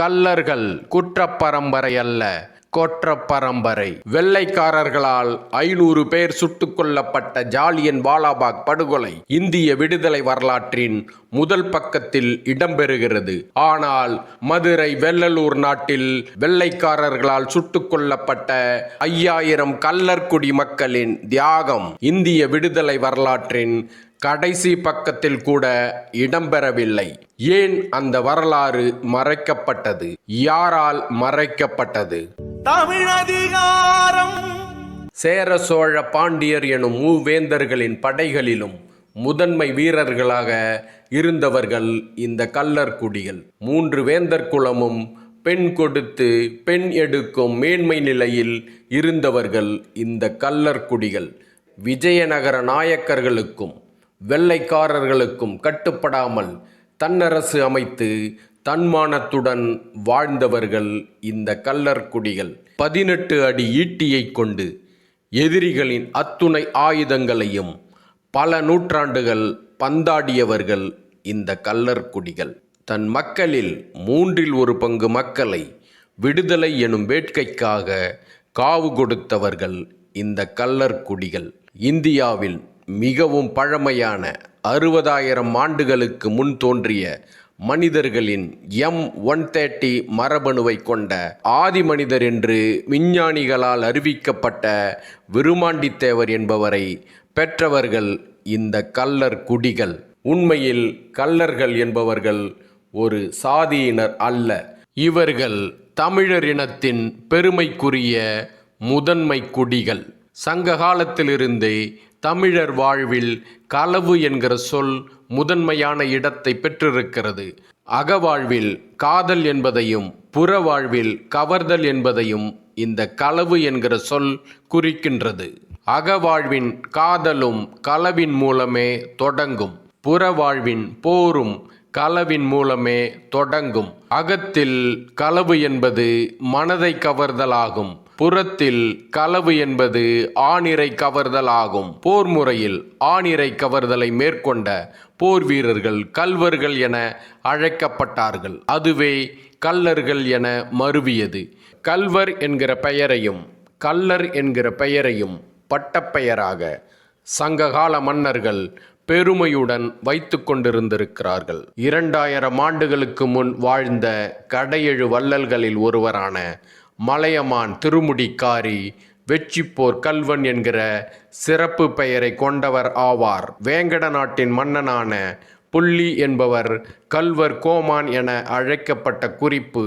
கல்லர்கள் குற்றப்பரம்பரை அல்ல. கோற்ற பரம்பரை வெள்ளைக்காரர்களால் ஐநூறு பேர் சுட்டுக் கொல்லப்பட்ட ஜாலியன் வாலாபாக் படுகொலை இந்திய விடுதலை வரலாற்றின் முதல் பக்கத்தில் இடம்பெறுகிறது. ஆனால் மதுரை வெள்ளலூர் நாட்டில் வெள்ளைக்காரர்களால் சுட்டுக் கொல்லப்பட்ட ஐயாயிரம் கல்லர்குடி மக்களின் தியாகம் இந்திய விடுதலை வரலாற்றின் கடைசி பக்கத்தில் கூட இடம்பெறவில்லை. ஏன் அந்த வரலாறு மறைக்கப்பட்டது? யாரால் மறைக்கப்பட்டது? தமிழதிகாரம் சேர சோழ பாண்டியர் எனும் மூவேந்தர்களின் படைகளிலும் முதன்மை வீரர்களாக இருந்தவர்கள் இந்த கள்ளர் குடிகள். மூன்று வேந்தர் குலமும் பெண் கொடுத்து பெண் எடுக்கும் மேன்மை நிலையில் இருந்தவர்கள் இந்த கள்ளர் குடிகள். விஜயநகர நாயக்கர்களுக்கும் வெள்ளைக்காரர்களுக்கும் கட்டுப்படாமல் தன்னரசு அமைத்து தன்மானத்துடன் வாழ்ந்தவர்கள் இந்த கல்லற்குடிகள் பதினெட்டு அடி ஈட்டியை கொண்டு எதிரிகளின் அத்துணை ஆயுதங்களையும் பல நூற்றாண்டுகள் பந்தாடியவர்கள் இந்த கல்லற்குடிகள் தன் மக்களில் மூன்றில் ஒரு பங்கு மக்களை விடுதலை எனும் வேட்கைக்காக காவு கொடுத்தவர்கள் இந்த கல்லற்குடிகள் இந்தியாவில் மிகவும் பழமையான அறுபதாயிரம் ஆண்டுகளுக்கு முன் தோன்றிய மனிதர்களின் எம் ஒன் தேர்ட்டி மரபணுவை கொண்ட ஆதி மனிதர் என்று விஞ்ஞானிகளால் அறிவிக்கப்பட்ட விருமாண்டித்தேவர் என்பவரை பெற்றவர்கள் இந்த கல்லர் குடிகள். உண்மையில் கள்ளர்கள் என்பவர்கள் ஒரு சாதியினர் அல்ல. இவர்கள் தமிழர் இனத்தின் பெருமைக்குரிய முதன்மை குடிகள். சங்க காலத்திலிருந்தே தமிழர் வாழ்வில் களவு என்கிற சொல் முதன்மையான இடத்தை பெற்றிருக்கிறது. அகவாழ்வில் காதல் என்பதையும் புற வாழ்வில் கவர்தல் என்பதையும் இந்த களவு என்கிற சொல் குறிக்கின்றது. அகவாழ்வின் காதலும் களவின் மூலமே தொடங்கும். புறவாழ்வின் போரும் களவின் மூலமே தொடங்கும். அகத்தில் களவு என்பது மனதை கவர்தலாகும். புறத்தில் களவு என்பது ஆணிரை கவர்தல் ஆகும் போர் முறையில் ஆணிரை கவர்தலை மேற்கொண்ட போர் வீரர்கள் கல்வர்கள் என அழைக்கப்பட்டார்கள். அதுவே கள்ளர்கள் என மருவியது. கல்வர் என்கிற பெயரையும் கள்ளர் என்கிற பெயரையும் பட்டப்பெயராக சங்ககால மன்னர்கள் பெருமையுடன் வைத்து கொண்டிருந்திருக்கிறார்கள். இரண்டாயிரம் ஆண்டுகளுக்கு முன் வாழ்ந்த கடையெழு வள்ளல்களில் ஒருவரான மலையமான் திருமுடிக்காரி வெற்றிப்போர் கல்வன் என்கிற சிறப்பு பெயரை கொண்டவர் ஆவார். வேங்கட நாட்டின் மன்னனான புள்ளி என்பவர் கல்வர் கோமான் என அழைக்கப்பட்ட குறிப்பு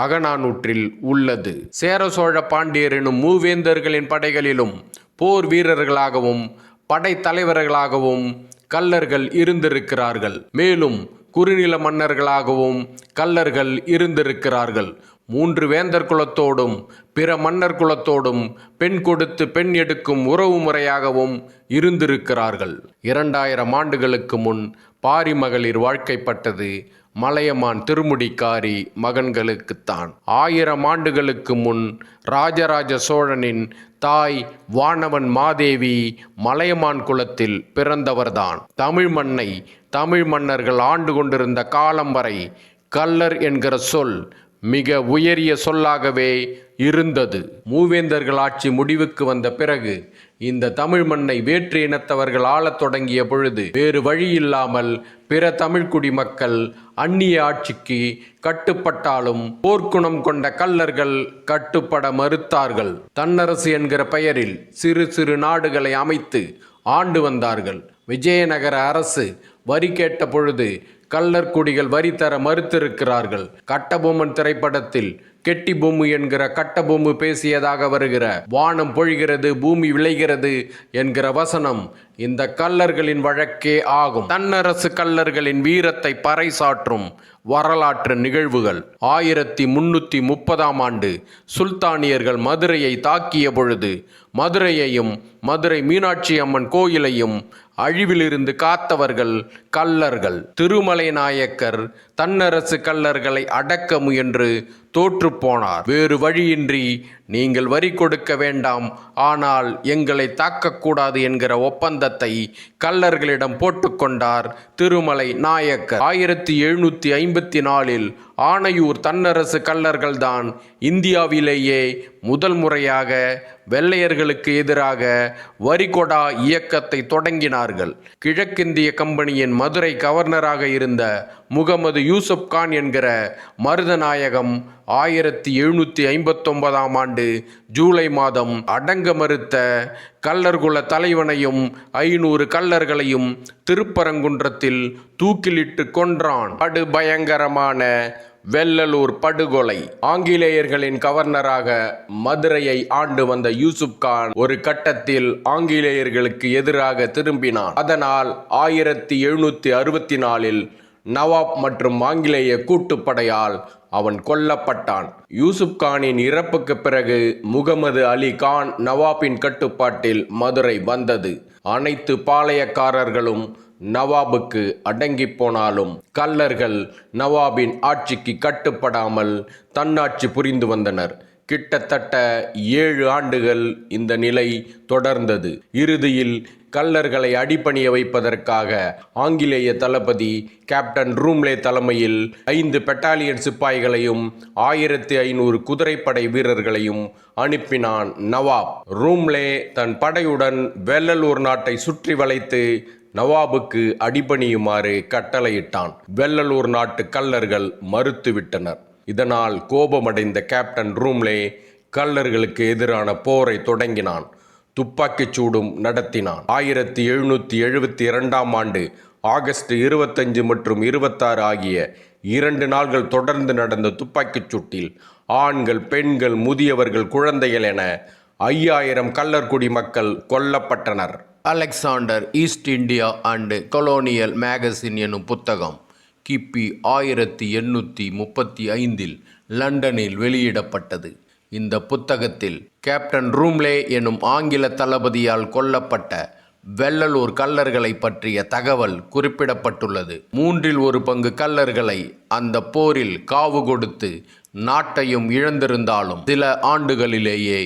அகநானூற்றில் உள்ளது. சேர சோழ பாண்டியர் எனும் மூவேந்தர்களின் படைகளிலும் போர் வீரர்களாகவும் படைத்தலைவர்களாகவும் கல்லர்கள் இருந்திருக்கிறார்கள். மேலும் குறுநில மன்னர்களாகவும் கல்லர்கள் இருந்திருக்கிறார்கள். மூன்று வேந்தர் குலத்தோடும் பிற மன்னர் குலத்தோடும் பெண் கொடுத்து பெண் எடுக்கும் உறவு முறையாகவும் இருந்திருக்கிறார்கள். இரண்டாயிரம் ஆண்டுகளுக்கு முன் பாரி மகளிர் வாழ்க்கைப்பட்டது மலையமான் திருமுடிக்காரி மகன்களுக்குத்தான். ஆயிரம் ஆண்டுகளுக்கு முன் ராஜராஜ சோழனின் தாய் வானவன் மாதேவி மலையமான் குலத்தில் பிறந்தவர்தான். தமிழ் மண்ணை தமிழ் மன்னர்கள் ஆண்டு கொண்டிருந்த காலம் வரை கள்ளர் என்கிற சொல் மிக உயரிய சொல்லாகவே இருந்தது. மூவேந்தர்கள் ஆட்சி முடிவுக்கு வந்த பிறகு இந்த தமிழ் மண்ணை வேற்று இனத்தவர்கள் ஆளத் தொடங்கிய பொழுது வேறு வழி இல்லாமல் பிற தமிழ்குடி மக்கள் அந்நிய ஆட்சிக்கு கட்டுப்பட்டாலும் போர்க்குணம் கொண்ட கல்லர்கள் கட்டுப்பட மறுத்தார்கள். தன்னரசு என்கிற பெயரில் சிறு சிறு நாடுகளை அமைத்து ஆண்டு வந்தார்கள். விஜயநகர அரசு வரி கேட்ட பொழுது கள்ளர் குடிகள் வரி தர மறுத்திருக்கிறார்கள். கட்டபொம்மன் திரைப்படத்தில் கெட்டி பொம்மு என்கிற கட்டபொம்மு பேசியதாக வருகிற வானம் பொழிகிறது பூமி விளைகிறது என்கிற வசனம் இந்த கல்லர்களின் வழக்கே ஆகும். தன்னரசு கல்லர்களின் வீரத்தை பறைசாற்றும் வரலாற்று நிகழ்வுகள். ஆயிரத்தி முன்னூத்தி முப்பதாம் ஆண்டு சுல்தானியர்கள் மதுரையை தாக்கிய பொழுது மதுரையையும் மதுரை மீனாட்சி அம்மன் கோயிலையும் அழிவிலிருந்து காத்தவர்கள் கள்ளர்கள் திருமலை நாயக்கர் தன்னரசு கல்லர்களை அடக்க முயன்று தோற்று போனார். வேறு வழியின்றி நீங்கள் வரி கொடுக்க வேண்டாம். ஆனால் எங்களை தாக்கக்கூடாது என்கிற ஒப்பந்தத்தை கல்லர்களிடம் போட்டுக்கொண்டார் திருமலை நாயக்கர். ஆயிரத்தி எழுநூத்தி ஐம்பத்தி நாலில் ஆணையூர் தன்னரசு கல்லர்கள்தான் இந்தியாவிலேயே முதல் முறையாக வெள்ளையர்களுக்கு எதிராக வரிகொடா இயக்கத்தை தொடங்கினார்கள். கிழக்கிந்திய கம்பெனியின் மதுரை கவர்னராக இருந்த முகமது யூசுப் கான் என்கிற மருதநாயகம் ஆயிரத்தி எழுநூற்றி ஐம்பத்தொன்பதாம் ஆண்டு ஜூலை மாதம் அடங்க மறுத்த கல்லர்குல தலைவனையும் ஐநூறு கல்லர்களையும் திருப்பரங்குன்றத்தில் தூக்கிலிட்டு கொன்றான். படுபயங்கரமான வெள்ளலூர் படுகொலை. ஆங்கிலேயர்களின் கவர்னராக மதுரையை ஆண்டு வந்த யூசுப் கான் ஒரு கட்டத்தில் ஆங்கிலேயர்களுக்கு எதிராக திரும்பினான். அதனால் ஆயிரத்தி எழுநூத்தி அறுபத்தி நாலில் நவாப் மற்றும் ஆங்கிலேய கூட்டுப்படையால் அவன் கொல்லப்பட்டான். யூசுப் கானின் இறப்புக்கு பிறகு முகமது அலி கான் நவாபின் கட்டுப்பாட்டில் மதுரை வந்தது. அனைத்து பாளையக்காரர்களும் நவாபுக்கு அடங்கி போனாலும் கல்லர்கள் நவாபின் ஆட்சிக்கு கட்டுப்படாமல் தன்னாட்சி புரிந்து வந்தனர். கிட்டத்தட்ட ஏழு ஆண்டுகள் இந்த நிலை தொடர்ந்தது. இறுதியில் கல்லர்களை அடிபணிய வைப்பதற்காக ஆங்கிலேய தளபதி கேப்டன் ரூம்லே தலைமையில் ஐந்து பெட்டாலியன் சிப்பாய்களையும் ஆயிரத்தி ஐநூறு குதிரைப்படை வீரர்களையும் அனுப்பினான் நவாப். ரூம்லே தன் படையுடன் வெள்ளலூர் நாட்டை சுற்றி வளைத்து நவாபுக்கு அடிபணியுமாறு கட்டளையிட்டான். வெள்ளலூர் நாட்டு கல்லர்கள் மறுத்துவிட்டனர். இதனால் கோபமடைந்த கேப்டன் ரூம்லே கல்லர்களுக்கு எதிரான போரை தொடங்கினான். துப்பாக்கிச் சூடும் நடத்தினான். ஆயிரத்தி எழுநூற்றி எழுபத்தி இரண்டாம் ஆண்டு ஆகஸ்ட் இருபத்தஞ்சு மற்றும் இருபத்தாறு ஆகிய இரண்டு நாள்கள் தொடர்ந்து நடந்த துப்பாக்கிச் சூட்டில் ஆண்கள் பெண்கள் முதியவர்கள் குழந்தைகள் என ஐயாயிரம் கள்ளர்குடி மக்கள் கொல்லப்பட்டனர். Alexander East India and colonial magazine எனும் புத்தகம் கிபி ஆயிரத்தி எண்ணூற்றி முப்பத்தி ஐந்தில் லண்டனில் வெளியிடப்பட்டது. இந்த புத்தகத்தில் கேப்டன் ரூம்லே எனும் ஆங்கில தளபதியால் கொல்லப்பட்ட வெள்ளலூர் கல்லர்களை பற்றிய தகவல் குறிப்பிடப்பட்டுள்ளது. மூன்றில் ஒரு பங்கு கல்லர்களை அந்த போரில் காவு கொடுத்து நாட்டையும் இழந்திருந்தாலும் சில ஆண்டுகளிலேயே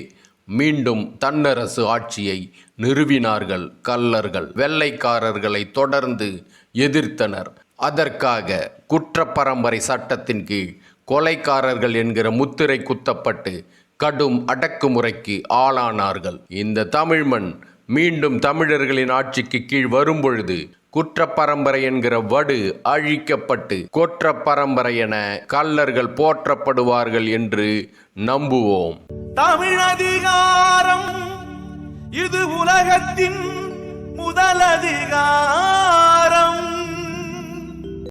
மீண்டும் தன்னரசு ஆட்சியை நிறுவினார்கள் கள்ளர்கள் வெள்ளைக்காரர்களை தொடர்ந்து எதிர்த்தனர். அதற்காக குற்றப்பரம்பரை சட்டத்தின் கீழ் கொலைக்காரர்கள் என்கிற முத்திரை குத்தப்பட்டு கடும் அடக்குமுறைக்கு ஆளானார்கள். இந்த தமிழ்மண் மீண்டும் தமிழர்களின் ஆட்சிக்கு கீழ் வரும்பொழுது குற்றப்பரம்பரை என்கிற வடு அழிக்கப்பட்டு கொற்ற பரம்பரை என கல்லர்கள் போற்றப்படுவார்கள் என்று நம்புவோம். தமிழதிகாரம் இது உலகத்தின் முதலதிகாரம்